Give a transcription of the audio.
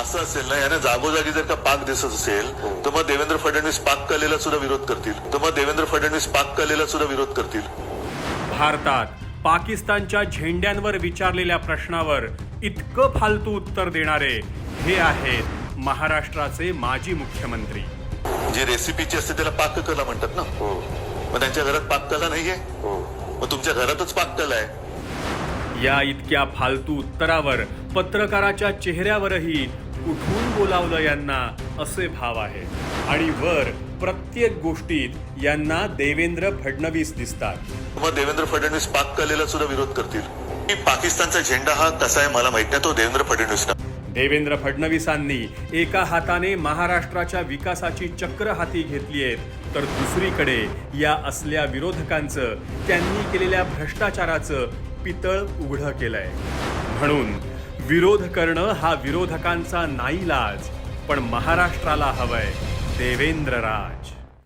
असं असेल ना याने जागोजागी जर का पाक दिसत असेल तर मग देवेंद्र फडणवीस पाक कलेला सुद्धा विरोध करतील. तर मग देवेंद्र फडणवीस पाक कलेला सुद्धा विरोध करतील. भारतात पाकिस्तानच्या झेंड्यांवर विचारलेल्या प्रश्नावर इतकं फालतू उत्तर देणारे हे आहेत महाराष्ट्राचे माजी मुख्यमंत्री. जी रेसिपीची असते त्याला पाककला म्हणतात ना? मग त्यांच्या घरात पाककला नाहीये? मग तुमच्या घरातच पाककला आहे? या इतक्या फालतू उत्तरावर पत्रकाराच्या चेहऱ्यावरही कुठून बोलावलं यांना? असे भाव आहे. आणि वर प्रत्येक गोष्टीत यांना देवेंद्र फडणवीस दिसतात. मग देवेंद्र फडणवीस पाक कलेला सुद्धा विरोध करतील. की पाकिस्तानचा झेंडा हा कसा आहे मला माहीत नाही तो देवेंद्र फडणवीस देवेंद्र फडणवीसांनी एका हाताने महाराष्ट्राच्या विकासाची चक्र हाती घेतली आहेत तर दुसरीकडे या असल्या विरोधकांचं त्यांनी केलेल्या भ्रष्टाचाराचं पितळ उघडं केलंय. म्हणून विरोध करणं हा विरोधकांचा नाईलाज पण महाराष्ट्राला हवंय देवेंद्र राज